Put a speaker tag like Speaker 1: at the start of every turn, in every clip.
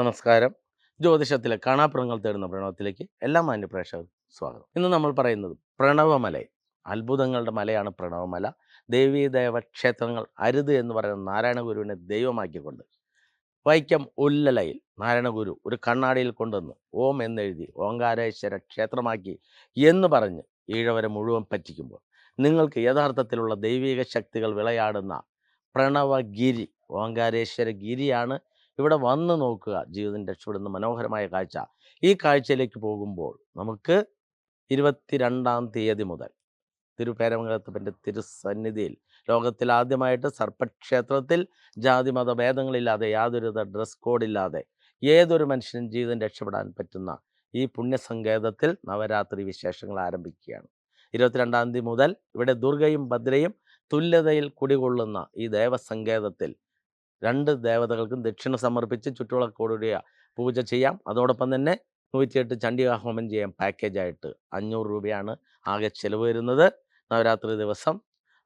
Speaker 1: നമസ്കാരം. ജ്യോതിഷത്തിലെ കാണാപ്പുറങ്ങൾ തേടുന്ന പ്രണവത്തിലേക്ക് എല്ലാ മാന്യ പ്രേക്ഷകർക്കും സ്വാഗതം. ഇന്ന് നമ്മൾ പറയുന്നത് പ്രണവമല അത്ഭുതങ്ങളുടെ മലയാണ് പ്രണവമല. ദേവീദേവ ക്ഷേത്രങ്ങൾ അരുത് എന്ന് പറയുന്ന നാരായണ ഗുരുവിനെ ദൈവമാക്കിക്കൊണ്ട് വൈക്കം ഉല്ലലയിൽ നാരായണഗുരു ഒരു കണ്ണാടിയിൽ കൊണ്ടുവന്ന് ഓം എന്നെഴുതി ഓങ്കാരേശ്വര ക്ഷേത്രമാക്കി എന്ന് പറഞ്ഞ് ഈഴവരെ മുഴുവൻ പറ്റിക്കുമ്പോൾ നിങ്ങൾക്ക് യഥാർത്ഥത്തിലുള്ള ദൈവിക ശക്തികൾ വിളയാടുന്ന പ്രണവഗിരി ഓങ്കാരേശ്വര ഗിരിയാണ് ഇവിടെ വന്ന് നോക്കുക. ജീവിതം രക്ഷപ്പെടുന്ന മനോഹരമായ കാഴ്ച. ഈ കാഴ്ചയിലേക്ക് പോകുമ്പോൾ നമുക്ക് ഇരുപത്തിരണ്ടാം തീയതി മുതൽ തിരുപേരമംഗലത്തപ്പന്റെ തിരുസന്നിധിയിൽ ലോകത്തിൽ ആദ്യമായിട്ട് സർപ്പക്ഷേത്രത്തിൽ ജാതി മത ഭേദങ്ങളില്ലാതെ യാതൊരു ഡ്രസ് കോഡില്ലാതെ ഏതൊരു മനുഷ്യനും ജീവിതം രക്ഷപ്പെടാൻ പറ്റുന്ന ഈ പുണ്യസങ്കേതത്തിൽ നവരാത്രി വിശേഷങ്ങൾ ആരംഭിക്കുകയാണ്. ഇരുപത്തിരണ്ടാം തീയതി മുതൽ ഇവിടെ ദുർഗയും ഭദ്രയും തുല്യതയിൽ കുടികൊള്ളുന്ന ഈ ദേവസങ്കേതത്തിൽ രണ്ട് ദേവതകൾക്കും ദക്ഷിണ സമർപ്പിച്ച് ചുറ്റുവിളക്കോടുകൂടിയ പൂജ ചെയ്യാം. അതോടൊപ്പം തന്നെ നൂറ്റിയെട്ട് ചണ്ഡികാ ഹോമം ചെയ്യാം പാക്കേജായിട്ട് അഞ്ഞൂറ് രൂപയാണ് ആകെ ചിലവ് വരുന്നത്. നവരാത്രി ദിവസം.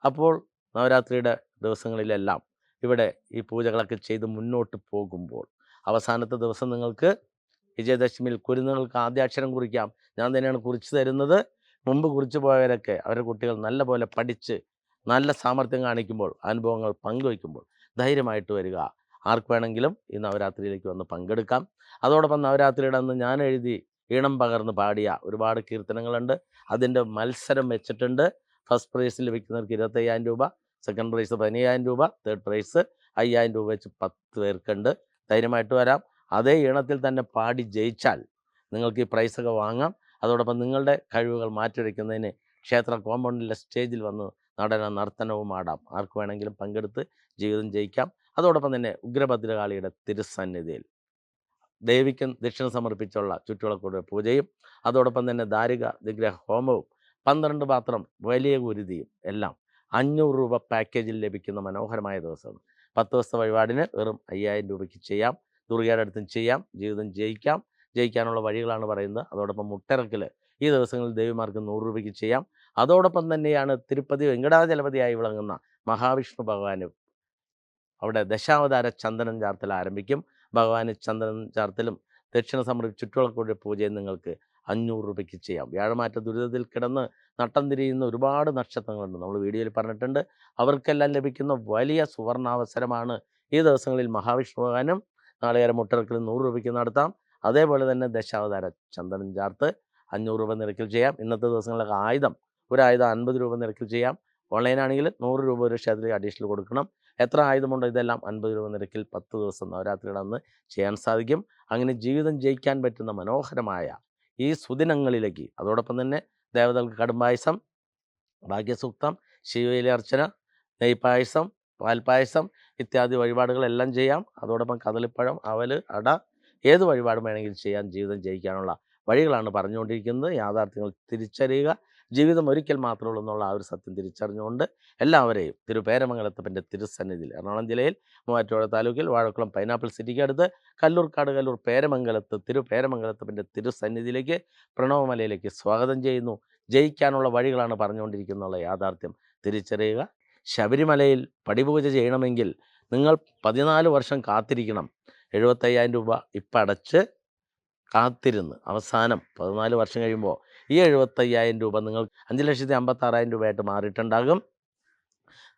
Speaker 1: അപ്പോൾ നവരാത്രിയുടെ ദിവസങ്ങളിലെല്ലാം ഇവിടെ ഈ പൂജകളൊക്കെ ചെയ്ത് മുന്നോട്ട് പോകുമ്പോൾ അവസാനത്തെ ദിവസം നിങ്ങൾക്ക് വിജയദശമിയിൽ കുരുന്നുകൾക്ക് ആദ്യാക്ഷരം കുറിക്കാം. ഞാൻ തന്നെയാണ് കുറിച്ച് തരുന്നത്. മുമ്പ് കുറിച്ച് പോയവരൊക്കെ അവരുടെ കുട്ടികൾ നല്ല പോലെ പഠിച്ച് നല്ല സാമർഥ്യം കാണിക്കുമ്പോൾ അനുഭവങ്ങൾ പങ്കുവയ്ക്കുമ്പോൾ ധൈര്യമായിട്ട് വരിക. ആർക്ക് വേണമെങ്കിലും ഈ നവരാത്രിയിലേക്ക് വന്ന് പങ്കെടുക്കാം. അതോടൊപ്പം നവരാത്രിയുടെ അന്ന് ഞാൻ എഴുതി ഈണം പകർന്ന് പാടിയ ഒരുപാട് കീർത്തനങ്ങളുണ്ട്. അതിന്റെ മത്സരം വെച്ചിട്ടുണ്ട്. ഫസ്റ്റ് പ്രൈസ് ലഭിക്കുന്നവർക്ക് ഇരുപത്തയ്യായിരം രൂപ സെക്കൻഡ് പ്രൈസ് പതിനയ്യായിരം രൂപ തേർഡ് പ്രൈസ് അയ്യായിരം രൂപ വെച്ച് പത്ത് പേർക്കുണ്ട്. ധൈര്യമായിട്ട് വരാം. അതേ ഈണത്തിൽ തന്നെ പാടി ജയിച്ചാൽ നിങ്ങൾക്ക് ഈ പ്രൈസൊക്കെ വാങ്ങാം. അതോടൊപ്പം നിങ്ങളുടെ കഴിവുകൾ മാറ്റിവെക്കുന്നതിന് ക്ഷേത്ര കോമ്പൗണ്ടിലെ സ്റ്റേജിൽ വന്ന് നടന നർത്തനവും ആടാം. ആർക്ക് വേണമെങ്കിലും പങ്കെടുത്ത് ജീവിതം ജയിക്കാം. അതോടൊപ്പം തന്നെ ഉഗ്രഭദ്രകാളിയുടെ തിരുസന്നിധിയിൽ ദേവിക്ക് ദക്ഷിണ സമർപ്പിച്ചുള്ള ചുറ്റുവിളക്കൂടെ പൂജയും അതോടൊപ്പം തന്നെ ദാരിക വിഗ്രഹ ഹോമവും പന്ത്രണ്ട് പാത്രം വലിയ കുരുതിയും എല്ലാം അഞ്ഞൂറ് രൂപ പാക്കേജിൽ ലഭിക്കുന്ന മനോഹരമായ ദിവസമാണ്. പത്ത് ദിവസത്തെ വഴിപാടിന് വെറും അയ്യായിരം രൂപയ്ക്ക് ചെയ്യാം. ദുർഗയുടെ അടുത്തും ചെയ്യാം. ജീവിതം ജയിക്കാം. ജയിക്കാനുള്ള വഴികളാണ് പറയുന്നത്. അതോടൊപ്പം മുട്ടിറക്കൽ ഈ ദിവസങ്ങളിൽ ദേവിമാർക്ക് നൂറ് രൂപയ്ക്ക് ചെയ്യാം. അതോടൊപ്പം തന്നെയാണ് തിരുപ്പതി വെങ്കടാചലപതിയായി വിളങ്ങുന്ന മഹാവിഷ്ണു ഭഗവാന്. അവിടെ ദശാവതാര ചന്ദനം ചാർത്തൽ ആരംഭിക്കും. ഭഗവാന് ചന്ദനം ചാർത്തലും ദക്ഷിണ സമർപ്പിച്ച് ചുറ്റുവളക്കൂടെ പൂജയും നിങ്ങൾക്ക് അഞ്ഞൂറ് രൂപയ്ക്ക് ചെയ്യാം. വ്യാഴമാറ്റ ദുരിതത്തിൽ കിടന്ന് നട്ടം തിരിയുന്ന ഒരുപാട് നക്ഷത്രങ്ങളുണ്ട്. നമ്മൾ വീഡിയോയിൽ പറഞ്ഞിട്ടുണ്ട്. അവർക്കെല്ലാം ലഭിക്കുന്ന വലിയ സുവർണാവസരമാണ് ഈ ദിവസങ്ങളിൽ മഹാവിഷ്ണു ഭഗവാനും നാളികേരം മുട്ടറക്കിൽ നൂറ് രൂപയ്ക്ക് നടത്താം. അതേപോലെ തന്നെ ദശാവതാര ചന്ദനം ചാർത്ത് അഞ്ഞൂറ് രൂപ നിരക്കിൽ ചെയ്യാം. ഇന്നത്തെ ദിവസങ്ങളിലൊക്കെ ആയുധം ഒരു ആയുധം അൻപത് രൂപ നിരക്കിൽ ചെയ്യാം. ഓൺലൈൻ ആണെങ്കിൽ നൂറ് രൂപ ഒരു ക്ഷേത്രത്തിൽ അഡീഷണൽ കൊടുക്കണം. എത്ര ആയുധമുണ്ടോ ഇതെല്ലാം അൻപത് രൂപ നിരക്കിൽ പത്ത് ദിവസം നവരാത്രിയുടെ അന്ന് ചെയ്യാൻ സാധിക്കും. അങ്ങനെ ജീവിതം ജയിക്കാൻ പറ്റുന്ന മനോഹരമായ ഈ സുദിനങ്ങളിലേക്ക് അതോടൊപ്പം തന്നെ ദേവതകൾക്ക് കടുംപായസം ഭാഗ്യസൂക്തം ശിവയിലെ അർച്ചന നെയ്പായസം പാൽപ്പായസം ഇത്യാദി വഴിപാടുകളെല്ലാം ചെയ്യാം. അതോടൊപ്പം കദളിപ്പഴം അവൽ അട ഏത് വഴിപാടും വേണമെങ്കിലും ചെയ്യാൻ ജീവിതം ജയിക്കാനുള്ള വഴികളാണ് പറഞ്ഞുകൊണ്ടിരിക്കുന്നത്. യാഥാർത്ഥ്യങ്ങൾ തിരിച്ചറിയുക. ജീവിതം ഒരിക്കൽ മാത്രമേ ഉള്ളൂ എന്നുള്ള ആ ഒരു സത്യം തിരിച്ചറിഞ്ഞുകൊണ്ട് എല്ലാവരെയും തിരുപേരമംഗലത്തപ്പന്റെ തിരുസന്നിധിയിൽ എറണാകുളം ജില്ലയിൽ മൂവാറ്റുപുഴ താലൂക്കിൽ വാഴക്കുളം പൈനാപ്പിൾ സിറ്റിക്ക് അടുത്ത് കല്ലൂർക്കാട് കല്ലൂർ പേരമംഗലത്ത് തിരുപേരമംഗലത്തപ്പന്റെ തിരുസന്നിധിയിലേക്ക് പ്രണവമലയിലേക്ക് സ്വാഗതം ചെയ്യുന്നു. ജയിക്കാനുള്ള വഴികളാണ് പറഞ്ഞുകൊണ്ടിരിക്കുന്നുള്ള യാഥാർത്ഥ്യം തിരിച്ചറിയുക. ശബരിമലയിൽ പടിപൂജ ചെയ്യണമെങ്കിൽ നിങ്ങൾ പതിനാല് വർഷം കാത്തിരിക്കണം. എഴുപത്തയ്യായിരം രൂപ ഇപ്പം അടച്ച് കാത്തിരുന്ന്. അവസാനം പതിനാല് വർഷം കഴിയുമ്പോൾ ഈ എഴുപത്തയ്യായിരം രൂപ നിങ്ങൾ അഞ്ച് ലക്ഷത്തി അമ്പത്താറായിരം രൂപയായിട്ട് മാറിയിട്ടുണ്ടാകും.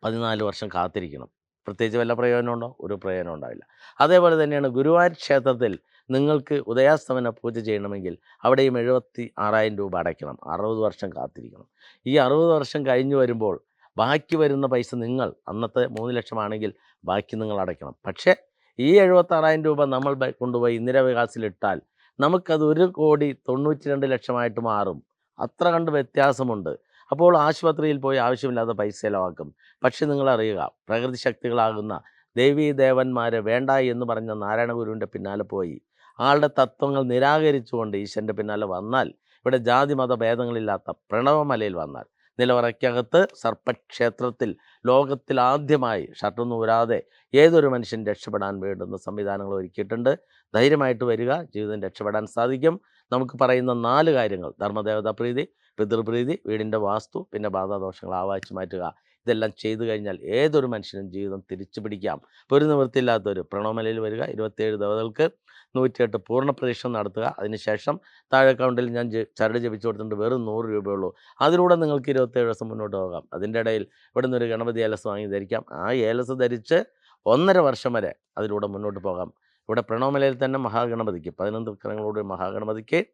Speaker 1: പതിനാല് വർഷം കാത്തിരിക്കണം. പ്രത്യേകിച്ച് വല്ല പ്രയോജനമുണ്ടോ ഒരു പ്രയോജനം ഉണ്ടാവില്ല. അതേപോലെ തന്നെയാണ് ഗുരുവായൂർ ക്ഷേത്രത്തിൽ നിങ്ങൾക്ക് ഉദയാസ്തമന പൂജ ചെയ്യണമെങ്കിൽ അവിടെയും എഴുപത്തി ആറായിരം രൂപ അടയ്ക്കണം. അറുപത് വർഷം കാത്തിരിക്കണം. ഈ അറുപത് വർഷം കഴിഞ്ഞു വരുമ്പോൾ ബാക്കി വരുന്ന പൈസ നിങ്ങൾ അന്നത്തെ മൂന്ന് ലക്ഷമാണെങ്കിൽ ബാക്കി നിങ്ങൾ അടയ്ക്കണം. പക്ഷേ ഈ എഴുപത്താറായിരം രൂപ നമ്മൾ കൊണ്ടുപോയി ഇന്ദിരാവികാസിലിട്ടാൽ നമുക്കത് ഒരു കോടി തൊണ്ണൂറ്റി രണ്ട് ലക്ഷമായിട്ട് മാറും. അത്ര കണ്ട് വ്യത്യാസമുണ്ട്. അപ്പോൾ ആശുപത്രിയിൽ പോയി ആവശ്യമില്ലാത്ത പൈസ ചിലവാക്കും. പക്ഷെ നിങ്ങൾ അറിയുക പ്രകൃതി ശക്തികളാകുന്ന ദേവീ ദേവന്മാരെ വേണ്ട എന്ന് പറഞ്ഞ നാരായണ ഗുരുവിന്റെ പിന്നാലെ പോയി. ആളുടെ തത്വങ്ങൾ നിരാകരിച്ചുകൊണ്ട് ഈശ്വരന്റെ പിന്നാലെ വന്നാൽ ഇവിടെ ജാതി മത ഭേദങ്ങളില്ലാത്ത പ്രണവമലയിൽ വന്നാൽ നിലവറയ്ക്കകത്ത് സർപ്പക്ഷേത്രത്തിൽ ലോകത്തിൽ ആദ്യമായി ഷർട്ടൊന്നും ഊരാതെ ഏതൊരു മനുഷ്യൻ രക്ഷപ്പെടാൻ വേണ്ടുന്ന സംവിധാനങ്ങൾ ഒരുക്കിയിട്ടുണ്ട്. ധൈര്യമായിട്ട് വരിക ജീവിതം രക്ഷപ്പെടാൻ സാധിക്കും. നമുക്ക് പറയുന്ന നാല് കാര്യങ്ങൾ. ധർമ്മദേവതാ പ്രീതി പിതൃപ്രീതി വീടിന്റെ വാസ്തു പിന്നെ ബാധാദോഷങ്ങൾ ആവാച്ചു മാറ്റുക. ഇതെല്ലാം ചെയ്തു കഴിഞ്ഞാൽ ഏതൊരു മനുഷ്യനും ജീവിതം തിരിച്ചു പിടിക്കാം ഒരു നിവൃത്തിയില്ലാത്തൊരു പ്രണവമലയിൽ വരിക. ഇരുപത്തിയേഴ് ദേവതകൾക്ക് നൂറ്റിയെട്ട് പൂർണ പ്രതീക്ഷ നടത്തുക. അതിനുശേഷം താഴെ അക്കൗണ്ടിൽ ഞാൻ ചരട് ജപിച്ചു കൊടുത്തിട്ടുണ്ട്. വെറും നൂറ് രൂപയുള്ളൂ. അതിലൂടെ നിങ്ങൾക്ക് ഇരുപത്തേഴ് ദിവസം മുന്നോട്ട് പോകാം. അതിന്റെ ഇടയിൽ ഇവിടെ നിന്നൊരു ഗണപതി ഏലസ് വാങ്ങി ധരിക്കാം. ആ ഏലസ് ധരിച്ച് ഒന്നര വർഷം വരെ അതിലൂടെ മുന്നോട്ട് പോകാം. ഇവിടെ പ്രണവമലയിൽ തന്നെ മഹാഗണപതിക്ക് പതിനൊന്ന് വിക്രങ്ങളോട് മഹാഗണപതിക്ക്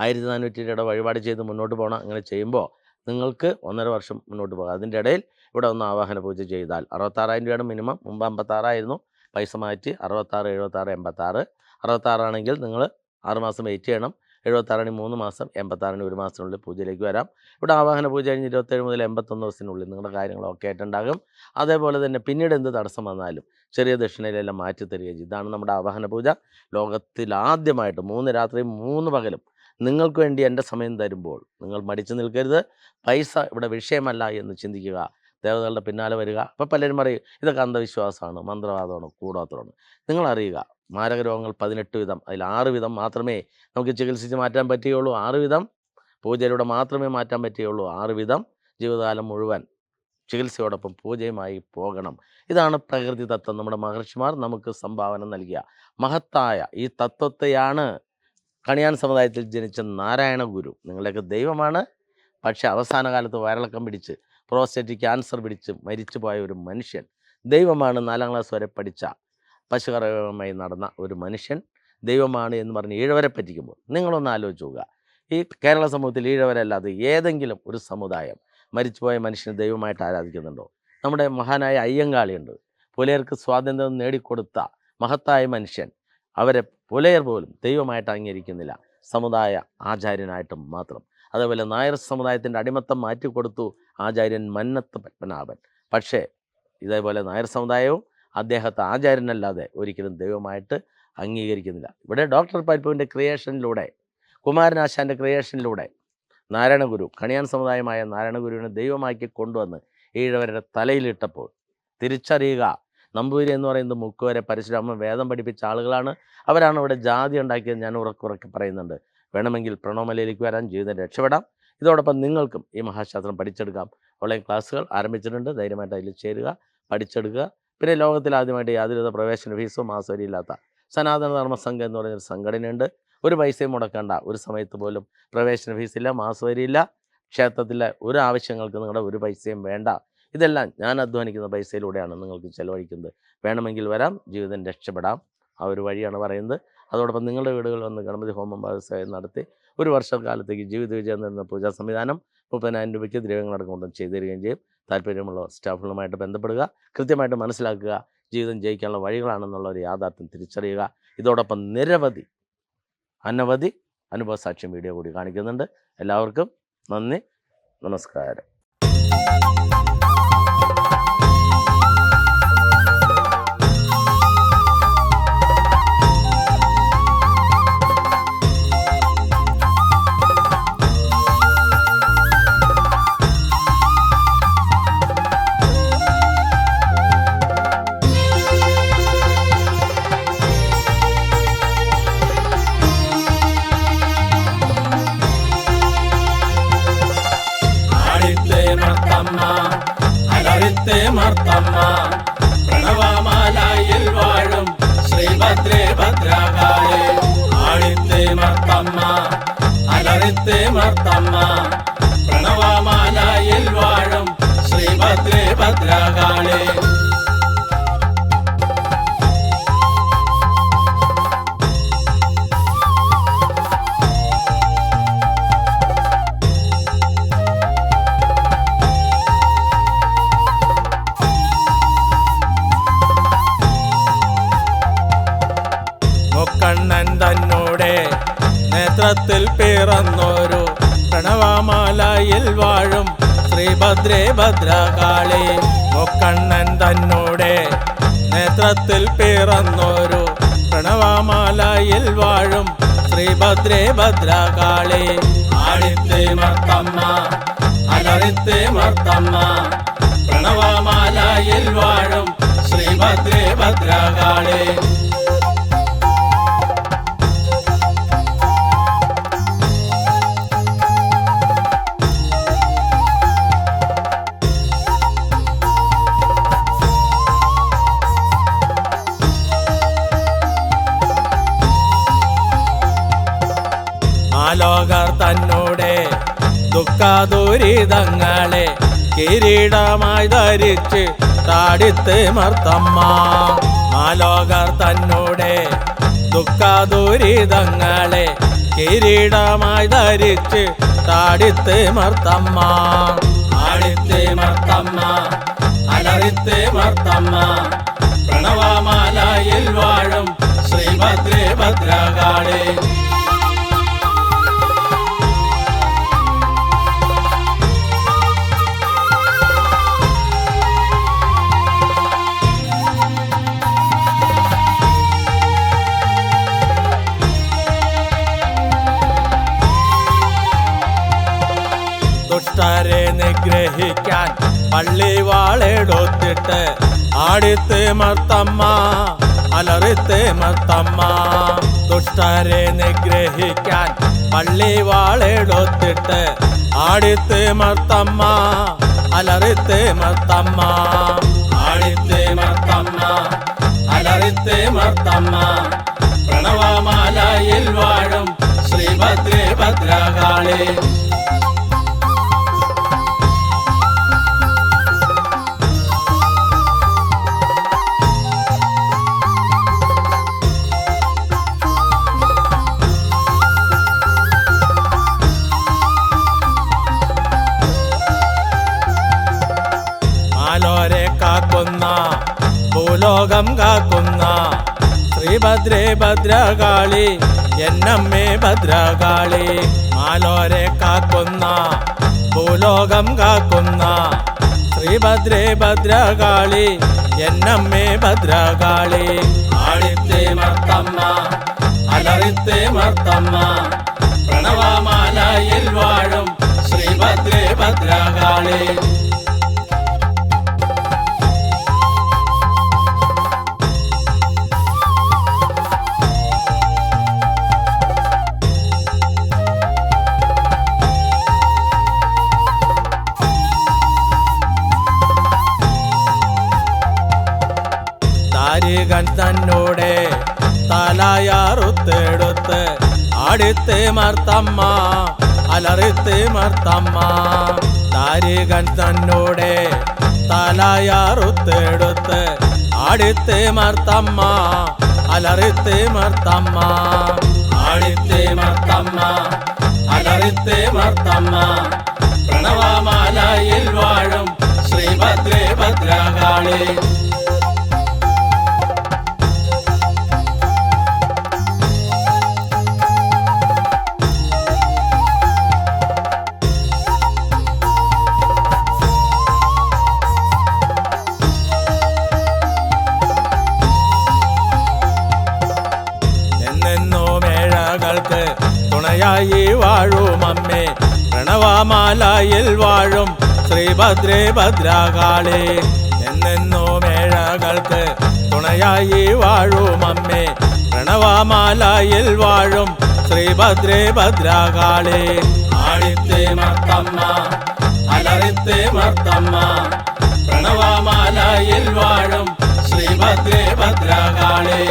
Speaker 1: ആയിരത്തി നാനൂറ്റി രൂപയുടെ വഴിപാട് ചെയ്ത് മുന്നോട്ട് പോകണം. അങ്ങനെ ചെയ്യുമ്പോൾ നിങ്ങൾക്ക് ഒന്നര വർഷം മുന്നോട്ട് പോകാം. അതിന്റെ ഇടയിൽ ഇവിടെ ഒന്ന് ആവാഹന പൂജ ചെയ്താൽ അറുപത്താറായിരം രൂപയാണ് മിനിമം. മുമ്പ് അമ്പത്താറായിരുന്നു. പൈസ മാറ്റി അറുപത്താറ് എഴുപത്താറ് എൺപത്താറ്. അറുപത്താറാണെങ്കിൽ നിങ്ങൾ ആറുമാസം വെയിറ്റ് ചെയ്യണം. എഴുപത്താറിന് മൂന്ന് മാസം എൺപത്താറിന് ഒരു മാസത്തിനുള്ളിൽ പൂജയിലേക്ക് വരാം. ഇവിടെ ആവാഹന പൂജ കഴിഞ്ഞ് ഇരുപത്തേഴ് മുതൽ എൺപത്തൊന്ന് ദിവസത്തിനുള്ളിൽ നിങ്ങളുടെ കാര്യങ്ങളൊക്കെ ആയിട്ടുണ്ടാകും. അതേപോലെ തന്നെ പിന്നീട് എന്ത് തടസ്സം വന്നാലും ചെറിയ ദക്ഷിണയിലെല്ലാം മാറ്റി തരികയും ചെയ്യും. ഇതാണ് നമ്മുടെ ആവാഹന പൂജ. ലോകത്തിൽ ആദ്യമായിട്ട് മൂന്ന് രാത്രി മൂന്ന് പകലും നിങ്ങൾക്ക് വേണ്ടി എന്റെ സമയം തരുമ്പോൾ നിങ്ങൾ മടിച്ചു നിൽക്കരുത്. പൈസ ഇവിടെ വിഷയമല്ല എന്ന് ചിന്തിക്കുക. ദേവതകളുടെ പിന്നാലെ വരിക. അപ്പം പലരും പറയും ഇതൊക്കെ അന്ധവിശ്വാസമാണ് മന്ത്രവാദമാണ് കൂടാത്തതാണ്. നിങ്ങൾ അറിയുക മാരക രോഗങ്ങൾ പതിനെട്ട് വിധം അതിൽ ആറ് വിധം മാത്രമേ നമുക്ക് ചികിത്സിച്ച് മാറ്റാൻ പറ്റുകയുള്ളൂ. ആറ് വിധം പൂജയിലൂടെ മാത്രമേ മാറ്റാൻ പറ്റുകയുള്ളൂ. ആറ് വിധം ജീവിതകാലം മുഴുവൻ ചികിത്സയോടൊപ്പം പൂജയുമായി പോകണം. ഇതാണ് പ്രകൃതി തത്വം. നമ്മുടെ മഹർഷിമാർ നമുക്ക് സംഭാവന നൽകിയ മഹത്തായ ഈ തത്വത്തെയാണ് കണിയാൻ സമുദായത്തിൽ ജനിച്ച നാരായണ ഗുരു. നിങ്ങളുടെയൊക്കെ ദൈവമാണ്. പക്ഷേ അവസാന കാലത്ത് വയറിളക്കം പിടിച്ച് പ്രോസ്റ്റേറ്റ് ക്യാൻസർ പിടിച്ച് മരിച്ചു പോയ ഒരു മനുഷ്യൻ. ദൈവമാണ് നാലാം ക്ലാസ് വരെ പഠിച്ച പശുകറവുമായി നടന്ന ഒരു മനുഷ്യൻ. ദൈവമാണ് എന്ന് പറഞ്ഞ് ഈഴവരെ പറ്റിക്കുമ്പോൾ നിങ്ങളൊന്ന് ആലോചിച്ച് പോകുക ഈ കേരള സമൂഹത്തിൽ ഈഴവരല്ലാതെ ഏതെങ്കിലും ഒരു സമുദായം മരിച്ചുപോയ മനുഷ്യനെ ദൈവമായിട്ട് ആരാധിക്കുന്നുണ്ടോ? നമ്മുടെ മഹാനായ അയ്യങ്കാളിയുണ്ട് പുലയർക്ക് സ്വാതന്ത്ര്യം നേടിക്കൊടുത്ത മഹത്തായ മനുഷ്യൻ. അവരെ പുലയർ പോലും ദൈവമായിട്ട് അംഗീകരിക്കുന്നില്ല. സമുദായ ആചാര്യനായിട്ടും മാത്രം. അതേപോലെ നായർ സമുദായത്തിന്റെ അടിമത്തം മാറ്റിക്കൊടുത്തു ആചാര്യൻ മന്നത്ത് പത്മനാഭൻ. പക്ഷേ ഇതേപോലെ നായർ സമുദായവും അദ്ദേഹത്തെ ആചാര്യനല്ലാതെ ഒരിക്കലും ദൈവമായിട്ട് അംഗീകരിക്കുന്നില്ല. ഇവിടെ ഡോക്ടർ പരിപ്പുവിന്റെ ക്രിയേഷനിലൂടെ കുമാരനാശാന്റെ ക്രിയേഷനിലൂടെ നാരായണഗുരു കണിയാൻ സമുദായമായ നാരായണഗുരുവിനെ ദൈവമാക്കി കൊണ്ടുവന്ന് ഈഴവരുടെ തലയിലിട്ടപ്പോൾ തിരിച്ചറിയുക നമ്പൂരി എന്ന് പറയുന്നത് മുക്കുവരെ പരശുരാമൻ വേദം പഠിപ്പിച്ച ആളുകളാണ്. അവരാണ് ഇവിടെ ജാതി ഉണ്ടാക്കിയത് ഞാൻ ഉറക്കുറക്കി പറയുന്നുണ്ട്. വേണമെങ്കിൽ പ്രണോമലയിലേക്ക് വരാൻ ജീവിതം രക്ഷപ്പെടാം. ഇതോടൊപ്പം നിങ്ങൾക്കും ഈ മഹാശാസ്ത്രം പഠിച്ചെടുക്കാം. ഓൺലൈൻ ക്ലാസ്സുകൾ ആരംഭിച്ചിട്ടുണ്ട്. ധൈര്യമായിട്ട് അതിൽ ചേരുക പഠിച്ചെടുക്കുക. പിന്നെ ലോകത്തിൽ ആദ്യമായിട്ട് യാതൊരുവിധ പ്രവേശന ഫീസോ മാസവരിയില്ലാത്ത സനാതന ധർമ്മ സംഘം എന്ന് പറയുന്നൊരു സംഘടനയുണ്ട്. ഒരു പൈസയും മുടക്കേണ്ട. ഒരു സമയത്ത് പോലും പ്രവേശന ഫീസില്ല മാസവരിയില്ല. ക്ഷേത്രത്തിലെ ഒരു ആവശ്യങ്ങൾക്ക് നിങ്ങളുടെ ഒരു പൈസയും വേണ്ട. ഇതെല്ലാം ഞാൻ അധ്വാനിക്കുന്ന പൈസയിലൂടെയാണ് നിങ്ങൾക്ക് ചെലവഴിക്കുന്നത്. വേണമെങ്കിൽ വരാം ജീവിതം രക്ഷപ്പെടാം. ആ ഒരു വഴിയാണ് പറയുന്നത്. അതോടൊപ്പം നിങ്ങളുടെ വീടുകളിൽ വന്ന് ഗണപതി ഹോമം ഭാഗസേവനം നടത്തി ഒരു വർഷക്കാലത്തേക്ക് ജീവിത വിജയം നേടുന്ന പൂജാ സംവിധാനം മുപ്പതിനായിരം രൂപയ്ക്ക് ദ്രവ്യങ്ങളടക്കം കൊണ്ടും ചെയ്തു തരികയും ചെയ്യും. താല്പര്യമുള്ള സ്റ്റാഫുകളുമായിട്ട് ബന്ധപ്പെടുക കൃത്യമായിട്ട് മനസ്സിലാക്കുക ജീവിതം ജയിക്കാനുള്ള വഴികളാണെന്നുള്ള ഒരു യാഥാർത്ഥ്യം തിരിച്ചറിയുക. ഇതോടൊപ്പം നിരവധി അനവധി അനുഭവ സാക്ഷ്യം വീഡിയോ കൂടി കാണിക്കുന്നുണ്ട്. എല്ലാവർക്കും നന്ദി നമസ്കാരം.
Speaker 2: ശ്രീഭദ്രേ ഭദ്രകാളി മുക്കണ്ണൻ തന്നോടെ നേത്രത്തിൽ പിറന്നൊരു പ്രണവമാലയിൽ വാഴും ശ്രീഭദ്രേ ഭദ്രകാളി ആടിത്തെ മർത്തമ്മ അലറിത്തെ മർത്തമ്മ പ്രണവമാലയിൽ വാഴും ശ്രീഭദ്രേ ഭദ്രകാളി
Speaker 1: ദുഃഖദുരിതങ്ങളെ കിരീടമായി ധരിച്ച് താടിത്ത് മർത്തമ്മ. മാലോകർ തന്നോടെ ദുഃഖദുരിതങ്ങളെ കിരീടമായി ധരിച്ച് താടിത്ത് മർത്തമ്മ. ആടിത്ത് മർത്തമ്മ അലറിത്ത് മർത്തമ്മ. പ്രണവമാലയിൽ വാഴും ശ്രീഭദ്രേ ഭദ്രകാളേ പള്ളി വാളെടുത്തിട്ട് ആടിത്ത് മർത്തമ്മ അലറിത്ത് മർത്തമ്മ. ദുഷ്ടരെ നിഗ്രഹിക്കാൻ പള്ളി വാളെടുത്തിട്ട് ആടിത്ത് മർത്തമ്മ അലറിത്ത് മർത്തമ്മ. ആടിത്ത് മർത്തമ്മ അലറിത്ത് മർത്തമ്മ. പ്രണവമാലയിൽ വാഴും ശ്രീഭദ്രേ ഭദ്രകാളേ. ശ്രീഭദ്രേ ഭദ്രകാളി എന്നമ്മേ ഭദ്രകാളി മാലോരെ കാക്കുന്ന ഭൂലോകം കാക്കുന്ന. ശ്രീഭദ്രേ ഭദ്രകാളി എന്നമ്മേ ഭദ്രകാളി ആളിത്തെ മർത്തമ്മ അലറിത്തേ മർത്തമ്മ പ്രണവമാലയിൽ വാഴും ശ്രീഭദ്രേ ഭദ്രകാളി. മർത്തമ്മ അലറിത്ത് മർത്തമ്മ. താരികൻ തന്നോടെ തലയാറുത്തെടുത്ത് അടുത്ത് മർത്തമ്മ അലറിത്ത് മർത്തമ്മ. അടുത്ത് മർത്തമ്മ അലറിത്ത് മർത്തമ്മ. പ്രണവമാലയിൽ വാഴും ശ്രീഭദ്രേ ഭദ്രകാളി. ശ്രീഭദ്രേ ഭദ്രാകാളേ എന്നെന്നോ മേഴകൾക്ക് തുണയായി വാഴും അമ്മേ. പ്രണവമാലയിൽ വാഴും ശ്രീഭദ്രേ ഭദ്രാകാളേ. ആഴിത്തെ മർത്തമ്മ അലറിത്തേ മർത്തമ്മ പ്രണവമാലയിൽ വാഴും ശ്രീഭദ്രേ ഭദ്രകാളി.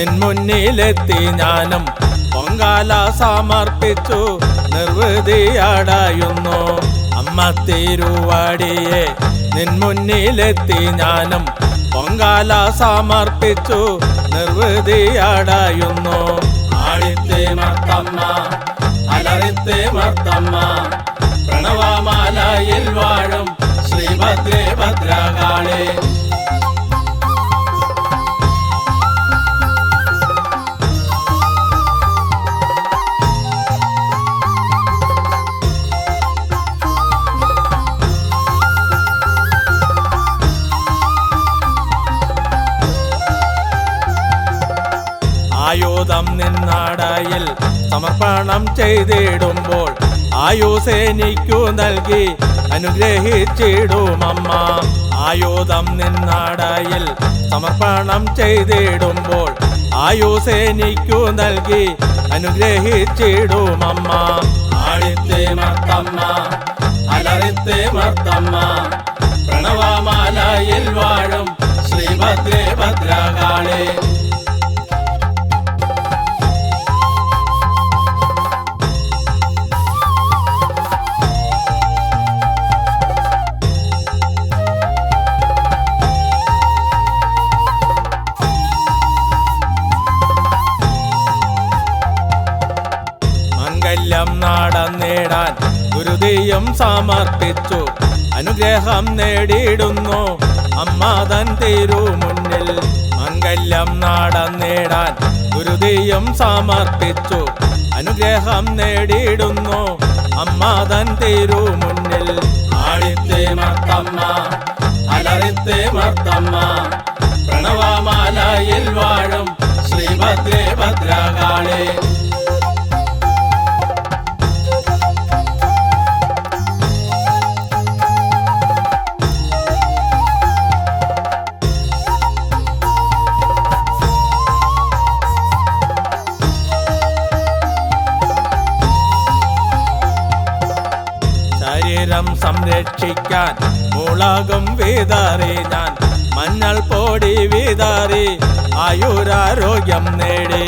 Speaker 1: നിൻ മുന്നിലെത്തി ഞാനും പൊങ്കാല സമർപ്പിച്ചു നിർവൃതിയാടായുന്നു അമ്മ തിരുവാടിയെ നിൻ മുന്നിലെത്തി ഞാനും പൊങ്കാല സമർപ്പിച്ചു നിർവൃതിയാടായുന്നു ആടിത്തേ മർത്തമ്മ അലറിത്തെ മർത്തമ്മ പ്രണവമാലയിൽ വാഴും ശ്രീഭദ്രേ ഭദ്രകാളേ. സമർപ്പണം ചെയ്തിടുമ്പോൾ ആയുസേനിക്കു നൽകി അനുഗ്രഹിച്ചിടുമമ്മ ആയുധം നിന്നാടയിൽ സമർപ്പണം ചെയ്തിടുമ്പോൾ ആയുസേനിക്കു നൽകി അനുഗ്രഹിച്ചിടുമമ്മ അമ്മാതൻ തിരുമുന്നിൽ മംഗല്യം നടന്നിടാൻ ഗുരുതീയം സമർപ്പിച്ചു. അനുഗ്രഹം നേടിയിടുന്നു. അമ്മാതൻ തിരുമുന്നിൽ ആടിത്തെ മർത്തമ്മ അലറിത്തെ മർത്തമ്മ പ്രണവമാലയിൽ വാഴും ശ്രീഭദ്രേ ഭദ്രകാളേ. ആയുരാരോഗ്യം നേടി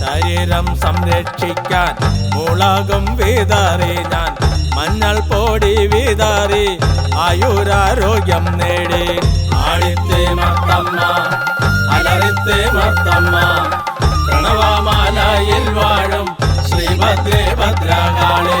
Speaker 1: ശരീരം സംരക്ഷിക്കാൻ മുളകും വിതറി ഞാൻ. മഞ്ഞൾ പൊടി വിതറി ആയുരാരോഗ്യം നേടി. ആഴിത്തെ മത്തമ്മ അലറിത്തെ മത്തമ്മ പ്രണവമാലയിൽ വാഴും ശ്രീഭദ്രേ ഭദ്രകാളേ.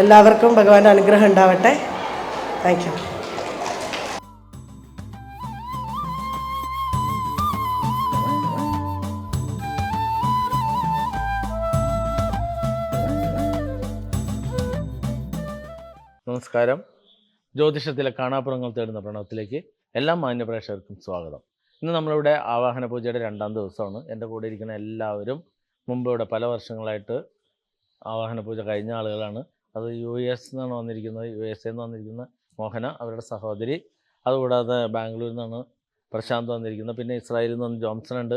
Speaker 3: എല്ലാവർക്കും ഭഗവാന്റെ അനുഗ്രഹം ഉണ്ടാവട്ടെ. താങ്ക് യു
Speaker 4: നമസ്കാരം. ജ്യോതിഷത്തിലെ കാണാപ്പുറങ്ങൾ തേടുന്ന പ്രണവത്തിലേക്ക് എല്ലാ മാന്യപ്രേക്ഷകർക്കും സ്വാഗതം. ഇന്ന് നമ്മളിവിടെ ആവാഹന പൂജയുടെ രണ്ടാം ദിവസമാണ്. എന്റെ കൂടെ ഇരിക്കുന്ന എല്ലാവരും മുമ്പ് ഇവിടെ പല വർഷങ്ങളായിട്ട് ആവാഹന പൂജ കഴിഞ്ഞ ആളുകളാണ്. അത് യു എസ് നിന്നാണ് വന്നിരിക്കുന്നത്. യു എസ് എന്ന് വന്നിരിക്കുന്ന മോഹന അവരുടെ സഹോദരി. അതുകൂടാതെ ബാംഗ്ലൂരിൽ നിന്നാണ് പ്രശാന്ത് വന്നിരിക്കുന്നത്. പിന്നെ ഇസ്രായേലിൽ നിന്ന് ജോംസൺ ഉണ്ട്.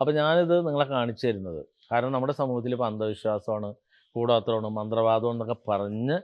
Speaker 4: അപ്പോൾ ഞാനിത് നിങ്ങളെ കാണിച്ചു തരുന്നത്. കാരണം നമ്മുടെ സമൂഹത്തിൽ ഇപ്പോൾ അന്ധവിശ്വാസമാണ് കൂടാത്രമാണ് മന്ത്രവാദം എന്നൊക്കെ പറഞ്ഞ്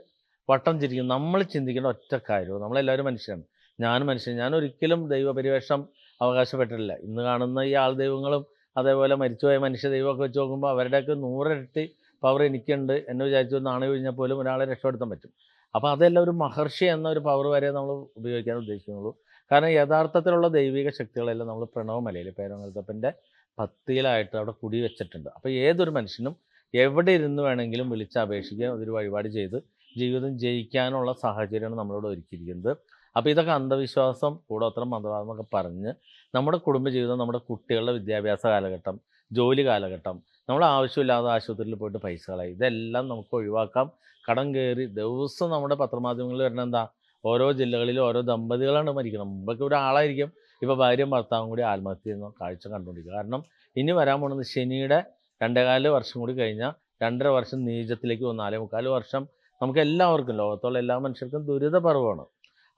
Speaker 1: വട്ടം ചിരിക്കും. നമ്മൾ ചിന്തിക്കേണ്ട ഒറ്റ കാര്യവും നമ്മളെല്ലാവരും മനുഷ്യരാണ്. ഞാനും മനുഷ്യൻ. ഞാൻ ഒരിക്കലും ദൈവപരിവേഷം അവകാശപ്പെട്ടിട്ടില്ല. ഇന്ന് കാണുന്ന ഈ ആൾ ദൈവങ്ങളും അതേപോലെ മരിച്ചുപോയ മനുഷ്യ ദൈവമൊക്കെ വെച്ച് നോക്കുമ്പോൾ അവരുടെയൊക്കെ നൂറിരട്ടി പവർ എനിക്കുണ്ട് എന്ന് വിചാരിച്ചു നാണയ കഴിഞ്ഞാൽ പോലും ഒരാളെ രക്ഷപ്പെടുത്താൻ പറ്റും. അപ്പോൾ അതെല്ലാം ഒരു മഹർഷി എന്ന ഒരു പവർ വരെ നമ്മൾ ഉപയോഗിക്കാൻ ഉദ്ദേശിക്കുന്നുള്ളൂ. കാരണം യഥാർത്ഥത്തിലുള്ള ദൈവിക ശക്തികളെല്ലാം നമ്മൾ പ്രണവമലയിൽ പേരങ്ങൾത്തപ്പന്റെ പത്തിയിലായിട്ട് അവിടെ കുടി വെച്ചിട്ടുണ്ട്. അപ്പോൾ ഏതൊരു മനുഷ്യനും എവിടെ ഇരുന്ന് വേണമെങ്കിലും വിളിച്ച് അപേക്ഷിക്കുകയും അതൊരു വഴിപാട് ചെയ്ത് ജീവിതം ജയിക്കാനുള്ള സാഹചര്യമാണ് നമ്മളോട് ഒരുക്കിയിരിക്കുന്നത്. അപ്പോൾ ഇതൊക്കെ അന്ധവിശ്വാസം കൂടോത്രം മതവാദം എന്നൊക്കെ പറഞ്ഞ് നമ്മുടെ കുടുംബജീവിതം നമ്മുടെ കുട്ടികളുടെ വിദ്യാഭ്യാസ കാലഘട്ടം ജോലി കാലഘട്ടം നമ്മൾ ആവശ്യമില്ലാതെ ആശുപത്രിയിൽ പോയിട്ട് പൈസ കളയും ഇതെല്ലാം നമുക്ക് ഒഴിവാക്കാം. കടം കയറി ദിവസം നമ്മുടെ പത്രമാധ്യമങ്ങളിൽ വരുന്ന എന്താ? ഓരോ ജില്ലകളിലും ഓരോ ദമ്പതികളാണ് മരിക്കുന്നത്. മുമ്പൊക്കെ ഒരാളായിരിക്കും. ഇപ്പോൾ ഭാര്യയും ഭർത്താവും കൂടി ആത്മഹത്യ ചെയ്യുന്ന കാഴ്ച കണ്ടുകൊണ്ടിരിക്കുക. കാരണം ഇനി വരാൻ പോകുന്നത് ശനിയുടെ രണ്ടേകാൽ വർഷം കൂടി കഴിഞ്ഞാൽ രണ്ടര വർഷം നീചത്തിലേക്ക് പോകും നാലേ മുക്കാൽ വർഷം നമുക്ക് എല്ലാവർക്കും ലോകത്തുള്ള എല്ലാ മനുഷ്യർക്കും ദുരിത പർവമാണ്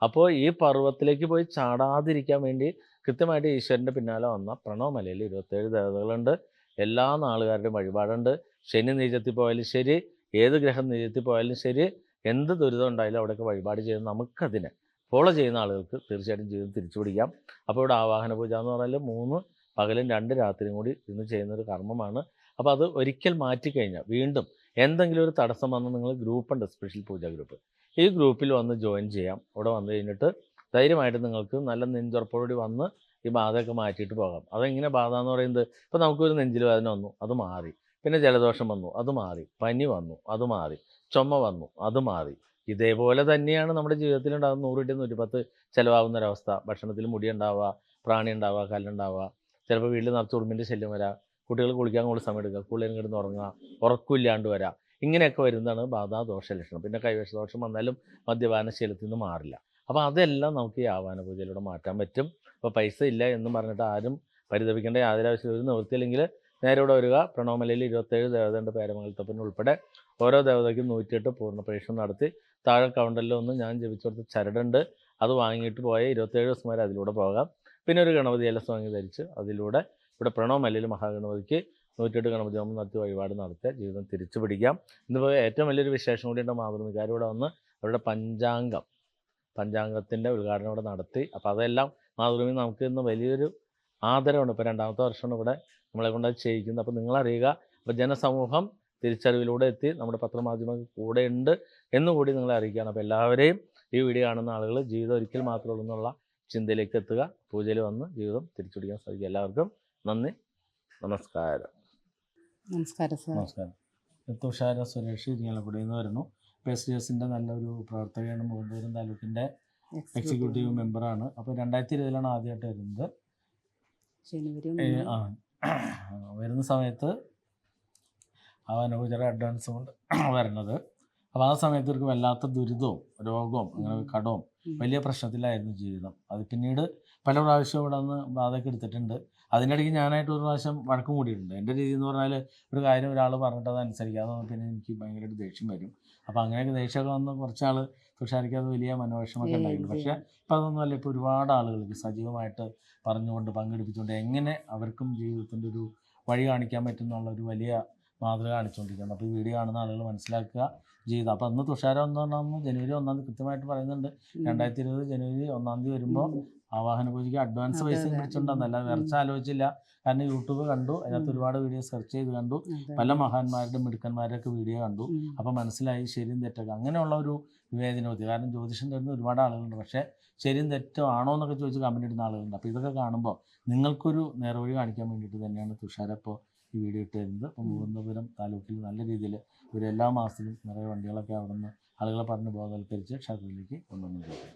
Speaker 1: അപ്പോൾ ഈ പർവത്തിലേക്ക് പോയി ചാടാതിരിക്കാൻ വേണ്ടി കൃത്യമായിട്ട് ഈശ്വരന്റെ പിന്നാലെ വന്ന പ്രണവമലയിൽ ഇരുപത്തേഴ് ദേവതകളുണ്ട്. എല്ലാ നാളുകാരുടെയും വഴിപാടുണ്ട്. ശനി നീചത്തിൽ പോയാലും ശരി ഏത് ഗ്രഹം നീചത്തിൽ പോയാലും ശരി എന്ത് ദുരിതം ഉണ്ടായാലും അവിടെയൊക്കെ വഴിപാട് ചെയ്ത് നമുക്കതിനെ ഫോളോ ചെയ്യുന്ന ആളുകൾക്ക് തീർച്ചയായിട്ടും ജീവിതം തിരിച്ചു പിടിക്കാം. അപ്പോൾ ഇവിടെ ആവാഹന പൂജ എന്ന് പറഞ്ഞാൽ മൂന്ന് പകലും രണ്ട് രാത്രിയും കൂടി ഇന്ന് ചെയ്യുന്ന ഒരു കർമ്മമാണ്. അപ്പോൾ അത് ഒരിക്കൽ മാറ്റിക്കഴിഞ്ഞാൽ വീണ്ടും എന്തെങ്കിലും ഒരു തടസ്സം വന്ന് നിങ്ങൾ ഗ്രൂപ്പുണ്ട് സ്പെഷ്യൽ പൂജ ഗ്രൂപ്പ്. ഈ ഗ്രൂപ്പിൽ വന്ന് ജോയിൻ ചെയ്യാം. അവിടെ വന്നു കഴിഞ്ഞിട്ട് ധൈര്യമായിട്ട് നിങ്ങൾക്ക് നല്ല നെഞ്ചുറപ്പോടുകൂടി വന്ന് ഈ ബാധയൊക്കെ മാറ്റിയിട്ട് പോകാം. അതെങ്ങനെ ബാധ എന്ന് പറയുന്നത്? ഇപ്പോൾ നമുക്കൊരു നെഞ്ചിൽ വേദന വന്നു അത് മാറി. പിന്നെ ജലദോഷം വന്നു അത് മാറി. പനി വന്നു അത് മാറി. ചുമ വന്നു അത് മാറി. ഇതേപോലെ തന്നെയാണ് നമ്മുടെ ജീവിതത്തിൽ ഉണ്ടാകുന്ന നൂറ് കിട്ടിയ നൂറ്റിപ്പത്ത് ചിലവാകുന്ന ഒരവസ്ഥ ഭക്ഷണത്തിൽ മുടി ഉണ്ടാവുക പ്രാണി ഉണ്ടാവുക കല്ലുണ്ടാവുക ചിലപ്പോൾ വീട്ടിൽ നിറച്ച് ഉറുമ്പിന്റെ ശല്യം വരാം. കുട്ടികൾ കുളിക്കാൻ കൂടുതൽ സമയം എടുക്കുക കുളിയും കിടന്ന് ഉറങ്ങുക ഉറക്കമില്ലാണ്ട് വരാം. ഇങ്ങനെയൊക്കെ വരുന്നതാണ് ബാധാദോഷ ലക്ഷണം. പിന്നെ കൈവശദോഷം വന്നാലും മദ്യപാന ശീലത്തിൽ നിന്ന് മാറില്ല. അപ്പോൾ അതെല്ലാം നമുക്ക് ഈ ആവാന പൂജയിലൂടെ മാറ്റാൻ പറ്റും. അപ്പോൾ പൈസ ഇല്ല എന്ന് പറഞ്ഞിട്ട് ആരും പരിതപിക്കേണ്ട യാതൊരു ആവശ്യമില്ല ഒരു നിവൃത്തിയില്ലെങ്കിൽ നേരെ ഇവിടെ വരിക. പ്രണവമലയിൽ ഇരുപത്തേഴ് ദേവതയുടെ പേരമംഗലത്തപ്പൻ ഉൾപ്പെടെ ഓരോ ദേവതയ്ക്കും നൂറ്റിയെട്ട് പൂർണ പരീക്ഷണം നടത്തി. താഴെ കൗണ്ടറിൽ ഒന്ന് ഞാൻ ജപിച്ചു കൊടുത്ത ചരടുണ്ട്. അത് വാങ്ങിയിട്ട് പോയ ഇരുപത്തേഴ് ദിവസം വരെ അതിലൂടെ പോകാം. പിന്നെ ഒരു ഗണപതി വാങ്ങി ധരിച്ച് അതിലൂടെ ഇവിടെ പ്രണവമലയിൽ മഹാഗണപതിക്ക് നൂറ്റിയെട്ട് ഗണപതി ഹോമം നടത്തി വഴിപാട് നടത്തുക ജീവിതം തിരിച്ചു പിടിക്കാം ഇന്നിപ്പോൾ ഏറ്റവും വലിയൊരു വിശേഷം കൂടി മാതൃമികാർ ഇവിടെ വന്ന് അവരുടെ പഞ്ചാംഗം. പഞ്ചാംഗത്തിന്റെ ഉദ്ഘാടനം ഇവിടെ നടത്തി. അപ്പോൾ അതെല്ലാം മാതൃഭൂമി നമുക്ക് ഇന്ന് വലിയൊരു ആദരവുണ്ട്. ഇപ്പോൾ രണ്ടാമത്തെ വർഷമാണ് ഇവിടെ നമ്മളെ കൊണ്ട് അത് ചെയ്യിക്കുന്നത്. അപ്പോൾ നിങ്ങളറിയുക അപ്പോൾ ജനസമൂഹം തിരിച്ചറിവിലൂടെ എത്തി നമ്മുടെ പത്രമാധ്യമങ്ങൾ കൂടെ ഉണ്ട് എന്നുകൂടി നിങ്ങളെ അറിയിക്കുകയാണ്. അപ്പോൾ എല്ലാവരെയും ഈ വീഡിയോ കാണുന്ന ആളുകൾ ജീവിതം ഒരിക്കൽ മാത്രമേ ഉള്ളൂ എന്നുള്ള ചിന്തയിലേക്ക് എത്തുക. പൂജയിൽ വന്ന് ജീവിതം തിരിച്ചുപിടിക്കാൻ സാധിക്കും എല്ലാവർക്കും നന്ദി. നമസ്കാരം.
Speaker 5: നമസ്കാരം സാർ.
Speaker 1: നമസ്കാരം. തുഷാര സുരേഷ് ഇരിങ്ങാലക്കുടിയിൽ നിന്ന് വരുന്നു. എസിന്റെ നല്ലൊരു പ്രവർത്തകയാണ് മുഖന്തപുരം താലൂക്കിന്റെ എക്സിക്യൂട്ടീവ് മെമ്പറാണ് അപ്പോൾ രണ്ടായിരത്തി ഇരുപതിലാണ് ആദ്യമായിട്ട് വരുന്നത്. ആ വരുന്ന സമയത്ത് അവനോചര അഡ്വാൻസ് കൊണ്ട് വരുന്നത്. അപ്പോൾ ആ സമയത്ത് ഇവർക്ക് വല്ലാത്ത ദുരിതവും രോഗവും അങ്ങനെ കടവും വലിയ പ്രശ്നത്തിലായിരുന്നു ജീവിതം. അത് പിന്നീട് പല പ്രാവശ്യം ഇവിടെ നിന്ന് ബാധയൊക്കെ എടുത്തിട്ടുണ്ട്. അതിനിടയ്ക്ക് ഞാനായിട്ട് ഒരു പ്രാവശ്യം വഴക്കം കൂടിയിട്ടുണ്ട് എന്റെ രീതി എന്ന് പറഞ്ഞാൽ ഒരു കാര്യം ഒരാൾ പറഞ്ഞിട്ട് അത് അനുസരിക്കാതെ പിന്നെ എനിക്ക് ഭയങ്കരമായിട്ട് ദേഷ്യം വരും. അപ്പോൾ അങ്ങനെയൊക്കെ ദേഷ്യമൊക്കെ വന്ന് കുറച്ചാൾ തുഷാരിക്ക് അത് വലിയ മനോവിഷമൊക്കെ
Speaker 5: ഉണ്ടായിരുന്നു.
Speaker 1: ഉണ്ടായിട്ടുണ്ട് പക്ഷേ ഇപ്പം അതൊന്നുമല്ല ഇപ്പോൾ ഒരുപാട് ആളുകൾക്ക് സജീവമായിട്ട് പറഞ്ഞുകൊണ്ട് പങ്കെടുപ്പിച്ചുകൊണ്ട് എങ്ങനെ അവർക്കും ജീവിതത്തിന്റെ ഒരു വഴി കാണിക്കാൻ പറ്റുന്നുള്ള ഒരു വലിയ മാതൃക കാണിച്ചുകൊണ്ടിരിക്കുന്നത് അപ്പോൾ ഈ വീഡിയോ കാണുന്ന ആളുകൾ മനസ്സിലാക്കുക ജീവിതം അപ്പോൾ അന്ന് തുഷാരം ഒന്നാം ജനുവരി ഒന്നാം തീയതി കൃത്യമായിട്ട് പറയുന്നുണ്ട്. രണ്ടായിരത്തി ഇരുപത് ജനുവരി ഒന്നാം തീയതി വരുമ്പോൾ. ആവാഹന പൂജയ്ക്ക് അഡ്വാൻസ്
Speaker 5: പൈസ.
Speaker 1: പിടിച്ചിട്ടുണ്ടെന്നല്ല വിറച്ച ആലോചിച്ചില്ല. കാരണം യൂട്യൂബ് കണ്ടു അതിനകത്ത്. ഒരുപാട് വീഡിയോ സെർച്ച് ചെയ്ത് കണ്ടു പല മഹാന്മാരുടെ മിടുക്കന്മാരുടെയൊക്കെ വീഡിയോ കണ്ടു.
Speaker 5: അപ്പം
Speaker 1: അപ്പോൾ മനസ്സിലായി ശരിയും തെറ്റൊക്കെ. അങ്ങനെയുള്ള ഒരു വിവേചനബുദ്ധി കാരണം ജ്യോതിഷം തരുന്ന ഒരുപാട് ആളുകളുണ്ട്. പക്ഷേ ശരിയും തെറ്റോ ആണോ എന്നൊക്കെ ചോദിച്ച് കമന്റ് ഇടുന്ന ആളുകളുണ്ട്. അപ്പോൾ ഇതൊക്കെ കാണുമ്പോൾ നിങ്ങൾക്കൊരു നേർവഴി കാണിക്കാൻ വേണ്ടിയിട്ട് തന്നെയാണ് തുഷാര ഇപ്പോൾ ഈ വീഡിയോ ഇട്ട് തരുന്നത്. അപ്പോൾ തിരുവനന്തപുരം താലൂക്കിൽ നല്ല രീതിയിൽ ഒരു എല്ലാ മാസത്തിലും നിറയെ വണ്ടികളൊക്കെ അവിടെ നിന്ന് ആളുകളെ പറഞ്ഞ് ബോധവൽക്കരിച്ച് ക്ഷേത്രത്തിലേക്ക് കൊണ്ടുവന്നിട്ടുണ്ട്.